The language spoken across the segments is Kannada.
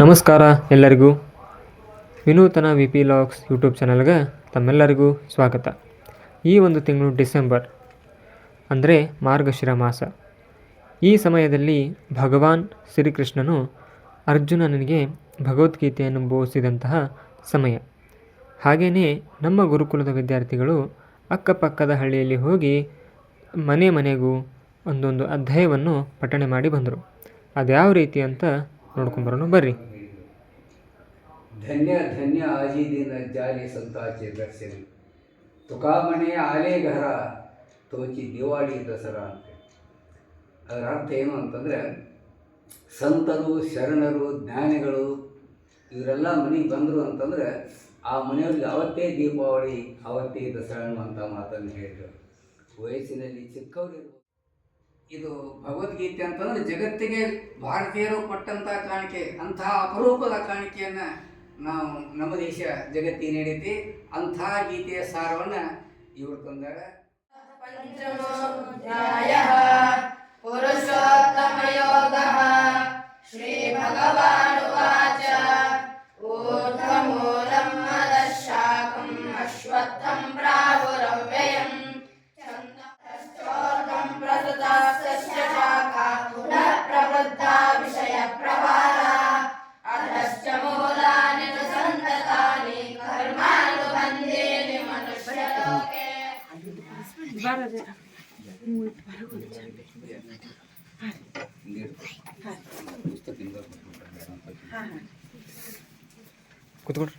ನಮಸ್ಕಾರ ಎಲ್ಲರಿಗೂ. ವಿನೂತನ ವಿ ಪಿ ಲಾಕ್ಸ್ ಯೂಟ್ಯೂಬ್ ಚಾನಲ್ಗೆ ತಮ್ಮೆಲ್ಲರಿಗೂ ಸ್ವಾಗತ. ಈ ಒಂದು ತಿಂಗಳು ಡಿಸೆಂಬರ್, ಅಂದರೆ ಮಾರ್ಗಶಿರ ಮಾಸ. ಈ ಸಮಯದಲ್ಲಿ ಭಗವಾನ್ ಶ್ರೀಕೃಷ್ಣನು ಅರ್ಜುನನಿಗೆ ಭಗವದ್ಗೀತೆಯನ್ನು ಬೋಧಿಸಿದಂತಹ ಸಮಯ. ಹಾಗೆಯೇ ನಮ್ಮ ಗುರುಕುಲದ ವಿದ್ಯಾರ್ಥಿಗಳು ಅಕ್ಕಪಕ್ಕದ ಹಳ್ಳಿಯಲ್ಲಿ ಹೋಗಿ ಮನೆ ಮನೆಗೂ ಒಂದೊಂದು ಅಧ್ಯಾಯವನ್ನು ಪಠಣೆ ಮಾಡಿ ಬಂದರು. ಅದ್ಯಾವ ರೀತಿ ಅಂತ ನೋಡ್ಕೊಂಬರೋಣ ಬರ್ರಿ. ಧನ್ಯ ಧನ್ಯ ಆಜೀದಿನ ಜಾಲಿ ಸಂತಾಚೆ ದರ್ಶನ. ಆಲೇ ಆಲೇಘರ ತೋಚಿ ದಿವಾಳಿ ದಸರಾ ಅಂತ ಅದರ ಅರ್ಥ ಏನು ಅಂತಂದರೆ ಸಂತರು, ಶರಣರು, ಜ್ಞಾನಿಗಳು ಇವರೆಲ್ಲ ಮನೆಗೆ ಬಂದರು ಅಂತಂದರೆ ಆ ಮನೆಯಲ್ಲಿ ಅವತ್ತೇ ದೀಪಾವಳಿ, ಅವತ್ತೇ ದಸರಾ ಅಂತ ಮಾತನ್ನು ಹೇಳಿದರು. ವಯಸ್ಸಿನಲ್ಲಿ ಚಿಕ್ಕವರಿರುವ ಇದು ಭಗವದ್ಗೀತೆ ಅಂತಂದರೆ ಜಗತ್ತಿಗೆ ಭಾರತೀಯರು ಕೊಟ್ಟಂಥ ಕಾಣಿಕೆ, ಅಂತಹ ಅಪರೂಪದ ಕಾಣಿಕೆಯನ್ನು ನಾವು ನಮ್ಮ ದೇಶ ಜಗತ್ತಿನೇನೈತಿ ಅಂಥ ಗೀತೆಯ ಸಾರವನ್ನು ಇವರು ತಂದಾರ. ಪಂಚಮ ಪುರುಷೋತ್ತಮಯೋ ಕೂತ್ಕೊಡ್ರಿ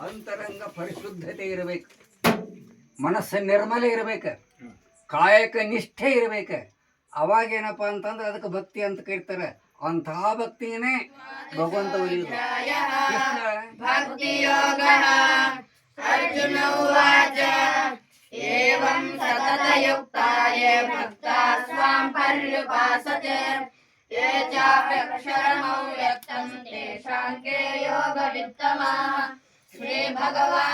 ಅಂತರಂಗ ಪರಿಶುದ್ಧತೆ ಇರಬೇಕು. ಮನಸ್ಸು ನಿರ್ಮಲ ಇರಬೇಕು. ಕಾಯಕ ನಿಷ್ಠೆ ಇರಬೇಕು. ಅವಾಗ ಏನಪ್ಪ ಅಂತಂದ್ರೆ ಅದಕ್ಕೆ ಭಕ್ತಿ ಅಂತ ಕರೀತಾರೆ. ಅಂತಹ ಭಕ್ತಿನೇ ಭಗವಂತ ಅರ್ಜುನ ಏವಂ ಶ್ರೀ ಭಗವಾನ್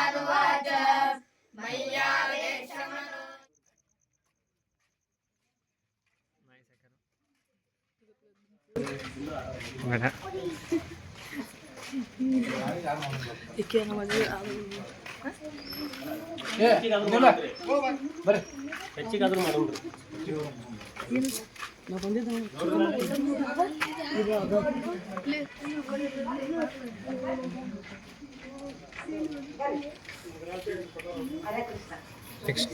ಬೇಡ ನೆಕ್ಸ್ಟ್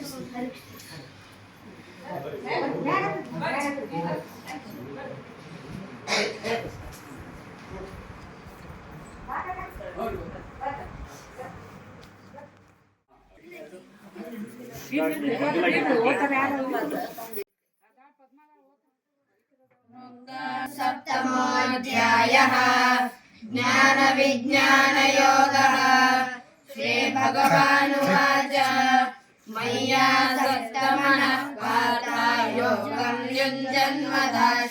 सप्तमोऽध्यायः ज्ञानविज्ञानयोगः। श्रीभगवानुवाच मय्या सप्तमनः पाता योगं युञ्जन्मदाशयः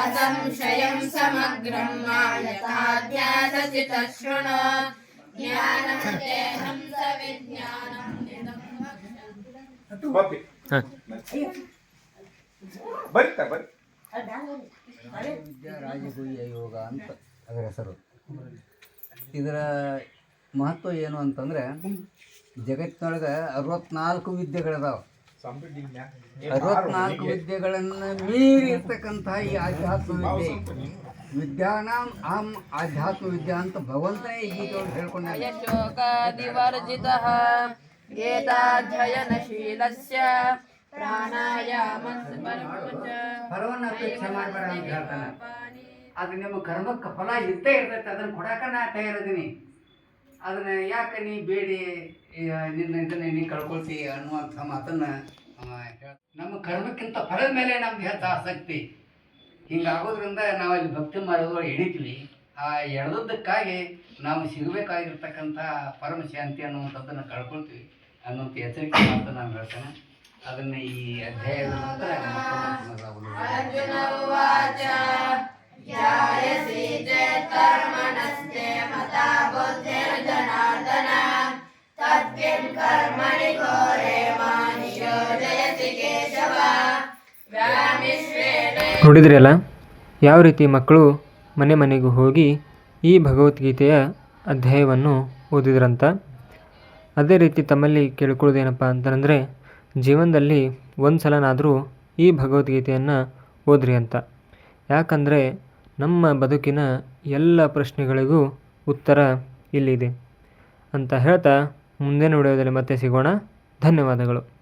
असंशयं समग्रं मायथा ध्यानचितः शृणु ज्ञानं तेऽहं सविज्ञानं ಹಾಂ ಬರಿತಾ ಬರಿ ವಿದ್ಯಾ ರಾಜಗುಹ್ಯ ಯೋಗ ಅಂತ ಅದರ ಹೆಸರು ಇದರ ಮಹತ್ವ ಏನು ಅಂತಂದ್ರೆ ಜಗತ್ತಿನೊಳಗೆ ಅರವತ್ನಾಲ್ಕು ವಿದ್ಯೆಗಳಿದಾವೆ ಅರವತ್ನಾಲ್ಕು ವಿದ್ಯೆಗಳನ್ನು ಮೀರಿರ್ತಕ್ಕಂತಹ ಈ ಆಧ್ಯಾತ್ಮ ವಿದ್ಯೆ ವಿದ್ಯಾನ ಆಮ್ ಆಧ್ಯಾತ್ಮ ವಿದ್ಯಾ ಅಂತ ಭಗವಂತನೇ ಈಗ ಗೀತವನ್ನು ಹೇಳ್ಕೊಂಡ ಶೋಕಾದಿವರ್ಜಿತ ಗೀತಾಧ್ಯಯನಶೀಲಸ್ಯ ಪ್ರಾಣಾಯಾಮ ಫಲವನ್ನು ಅಪೇಕ್ಷೆ ಮಾಡಬೇಡ ಅಂತ ಹೇಳ್ತಾನೆ. ಅದು ನಿಮ್ಮ ಕರ್ಮಕ್ಕೆ ಫಲ ಇದ್ದೇ ಇರ್ತೈತೆ ಅದನ್ನ ಕೊಡಾಕ ನಾ ತಯಾರಿದ್ದೀನಿ. ಅದನ್ನ ಯಾಕೆ ನೀ ಬೇಡಿ ನಿನ್ನ ಇದನ್ನ ನೀ ಕಳ್ಕೊಳ್ತಿ ಅನ್ನುವಂಥ ಮಾತನ್ನು ನಮ್ಮ ಕರ್ಮಕ್ಕಿಂತ ಫಲದ ಮೇಲೆ ನಮ್ಗೆ ಹೆಚ್ಚು ಆಸಕ್ತಿ. ಹಿಂಗಾಗೋದ್ರಿಂದ ನಾವು ಅಲ್ಲಿ ಭಕ್ತಿ ಮಾಡೋದ್ರೊಳಗೆ ಹಿಡಿತೀವಿ ಆ ಎಳೆದದ್ದಕ್ಕಾಗಿ ನಾವು ಸಿಗಬೇಕಾಗಿರ್ತಕ್ಕಂಥ ಪರಮ ಶಾಂತಿ ಅನ್ನುವಂಥದ್ದನ್ನು ಕಳ್ಕೊಳ್ತೀವಿ. ಅನ್ನುವಂಥ ಎಚ್ಚರಿಕೆ ಅಂತ ನಾನು ಹೇಳ್ತೇನೆ. ಅದನ್ನು ಈ ಅಧ್ಯಾಯದ ನಂತರ ನೋಡಿದ್ರಲ್ಲ ಯಾವ ರೀತಿ ಮಕ್ಕಳು ಮನೆ ಮನೆಗೂ ಹೋಗಿ ಈ ಭಗವದ್ಗೀತೆಯ ಅಧ್ಯಾಯವನ್ನು ಓದಿದ್ರಂತ? ಅದೇ ರೀತಿ ತಮ್ಮಲ್ಲಿ ಕೇಳ್ಕೊಳ್ಳೋದೇನಪ್ಪ ಅಂತಂದರೆ, ಜೀವನದಲ್ಲಿ ಒಂದು ಸಲನಾದರೂ ಈ ಭಗವದ್ಗೀತೆಯನ್ನು ಓದ್ರಿ ಅಂತ. ಯಾಕಂದರೆ, ನಮ್ಮ ಬದುಕಿನ ಎಲ್ಲ ಪ್ರಶ್ನೆಗಳಿಗೂ ಉತ್ತರ ಇಲ್ಲಿದೆ. ಅಂತ ಹೇಳ್ತಾ ಮುಂದಿನ ವಿಡಿಯೋದಲ್ಲಿ ಮತ್ತೆ ಸಿಗೋಣ. ಧನ್ಯವಾದಗಳು.